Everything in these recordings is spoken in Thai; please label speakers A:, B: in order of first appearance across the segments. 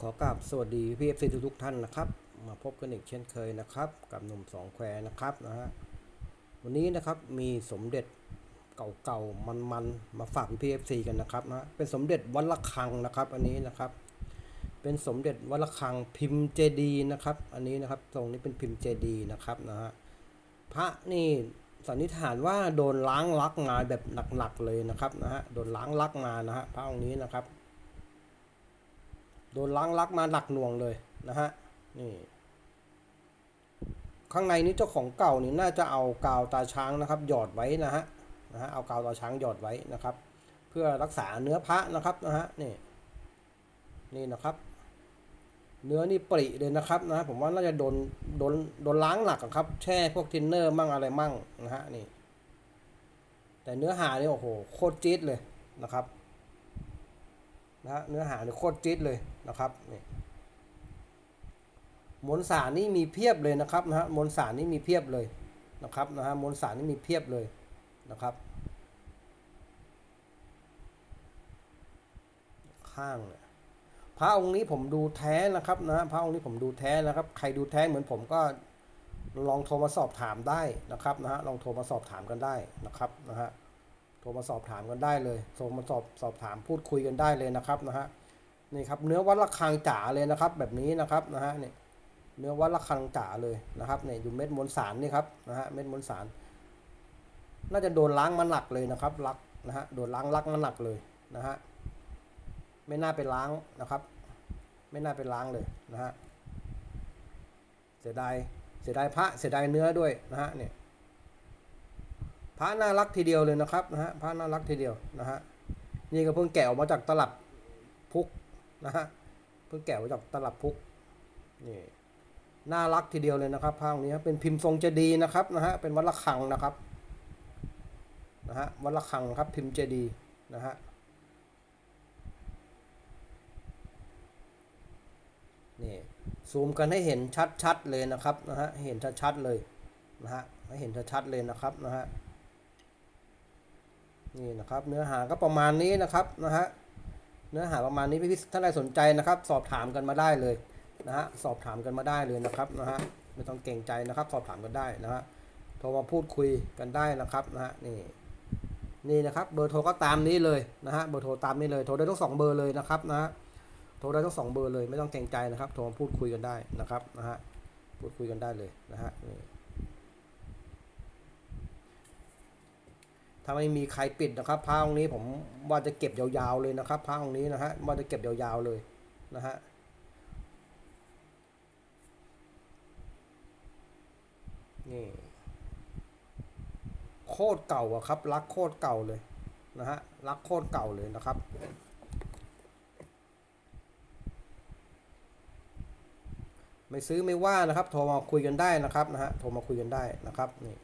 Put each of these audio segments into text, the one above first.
A: ขอกราบสวัสดีพี่เอฟซีทุกท่านนะครับ มาพบกันอีกเช่นเคยนะครับ กับหนุ่มสองแควนะครับนะฮะวันนี้นะครับมีสมเด็จเก่าๆมันๆมาฝากพี่เอฟซีกันนะครับนะเป็นสมเด็จวัดระฆังนะครับ อันนี้นะครับ เป็นสมเด็จวัดระฆังพิมพ์เจดีนะครับ อันนี้นะครับตรงนี้เป็นพิมพ์เจดีนะครับนะฮะพระนี่สันนิษฐานว่าโดนล้างลักมาแบบหนักๆเลยนะครับนะฮะโดนล้างลักมานะฮะพระองค์นี้นะครับ โดนล้างลักมาหนักหน่วงเลยนะฮะนี่ข้างในนี้เจ้าของเก่านี่น่าจะเอากาวตาช้างนะครับ หยอดไว้นะฮะนะฮะเอากาวตาช้างหยอดไว้นะครับ เพื่อรักษาเนื้อพระนะครับนะฮะนี่นี่นะครับ เนื้อนี่ปริเลยนะครับนะผมว่าน่าจะโดนโดนโดนล้างหนักครับ แช่พวกทินเนอร์มั่งอะไรมั่งนะฮะนี่ แต่เนื้อหานี่โอ้โหโคตรจี๊ดเลยนะครับ นะเนื้อหาเนี่ยโคตรจี๊ดเลยนะครับนี่มวลสารนี่มีเพียบเลยนะครับนะฮะมวลสารนี่มีเพียบเลยนะครับนะฮะมวลสารนี่มีเพียบเลยนะครับข้างเนี่ยพระองค์นี้ผมดูแท้นะครับนะพระองค์นี้ผมดูแท้นะครับ ใครดูแท้เหมือนผมก็ลองโทรมาสอบถามได้นะครับนะฮะลองโทรมาสอบถามกันได้นะครับนะฮะ ทรมาสอบถามกันได้เลยโทรมาสอบสอบถามพูดคุยกันได้เลยนะครับนะฮะนี่ครับเนื้อวัดระฆังจ๋าเลยนะครับ แบบนี้นะครับนะฮะเนี่ยเนื้อวัดระฆังจ๋าเลยนะครับเนี่ยอยู่เม็ดมวลสารนี่ครับนะฮะเม็ดมวลสาร น่าจะโดนล้างมาหนักเลยนะครับลักนะฮะโดนล้างลักมาหนักเลยนะฮะไม่น่าไปล้างนะครับ ไม่น่าไปล้างเลยนะฮะเสียดายเสียดายพระเสียดายเนื้อด้วยนะฮะเนี่ย พระน่ารักทีเดียวเลยนะครับนะฮะพระน่ารักทีเดียวนะฮะนี่ก็เพิ่งแกะออกมาจากตลับพุกนะฮะเพิ่งแกะออกมาจากตลับพุกนี่น่ารักทีเดียวเลยนะครับพระองค์นี้เป็นพิมพ์ทรงเจดีย์นะครับนะฮะเป็นวัดระฆังนะครับนะฮะวัดระฆังครับพิมพ์เจดีย์นะฮะนี่ซูมกันให้เห็นชัดๆเลยนะครับนะฮะเห็นชัดๆเลยนะฮะให้เห็นชัดๆเลยนะครับนะฮะ นี่นะครับ เนื้อหาก็ประมาณนี้นะครับนะฮะเนื้อหาประมาณนี้พี่ๆท่านใดสนใจนะครับ สอบถามกันมาได้เลยนะฮะสอบถามกันมาได้เลยนะครับนะฮะไม่ต้องเกรงใจนะครับ สอบถามกันได้นะฮะโทรมาพูดคุยกันได้นะครับนะฮะนี่นี่นะครับเบอร์โทรก็ตามนี้เลยนะฮะเบอร์โทรตามนี้เลยโทรได้ทั้งสองเบอร์เลยนะครับนะฮะโทรได้ทั้งสองเบอร์เลยไม่ต้องเกรงใจนะครับโทรมาพูดคุยกันได้นะครับนะฮะพูดคุยกันได้เลยนะฮะนี่ ถ้าไม่มีใครปิดนะครับผ้าองค์นี้ผมว่าจะเก็บยาวๆเลยนะครับผ้าองค์นี้นะฮะว่าจะเก็บยาวๆเลยนะฮะนี่โคตรเก่าอะครับ รักโคตรเก่าเลยนะฮะรักโคตรเก่าเลยนะครับไม่ซื้อไม่ว่านะครับโทรมาคุยกันได้นะครับนะฮะโทรมาคุยกันได้นะครับนี่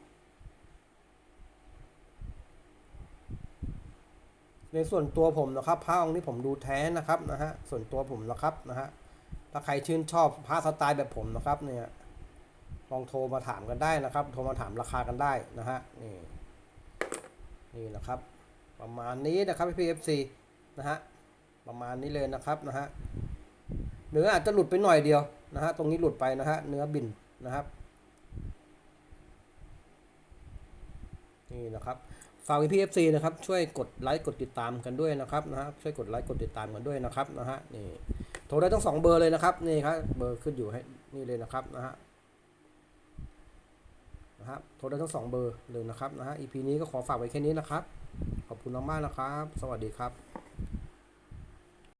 A: ในส่วนตัวผมนะครับพระองค์นี้ผมดูแท้นะครับนะฮะส่วนตัวผมนะครับนะฮะถ้าใครชื่นชอบพระสไตล์แบบผมนะครับเนี่ยลองโทรมาถามกันได้นะครับ โทรมาถามราคากันได้นะฮะนี่นี่นะครับ ประมาณนี้นะครับพี่พีเอฟซีนะฮะประมาณนี้เลยนะครับนะฮะเนื้ออาจจะหลุดไปหน่อยเดียวนะฮะตรงนี้หลุดไปนะฮะเนื้อบินนะครับนี่นะครับากพี่เอฟซีนะครับช่วยกดไลค์กดติดตามกันด้วยนะครับนะฮะช่วยกดไลค์กดติดตามกันด้วยนะครับนะฮะนี่โทรได้ทั้งสองเบอร์เลยนะครับนี่ครับเบอร์ขึ้นอยู่ให้นี่เลยนะครับนะฮะนะครับโทรได้ทั้งสองเบอร์เลยนะครับนะฮะ EP นี้ก็ขอฝากไว้แค่นี้นะครับ ขอบคุณมากๆนะครับ สวัสดีครับ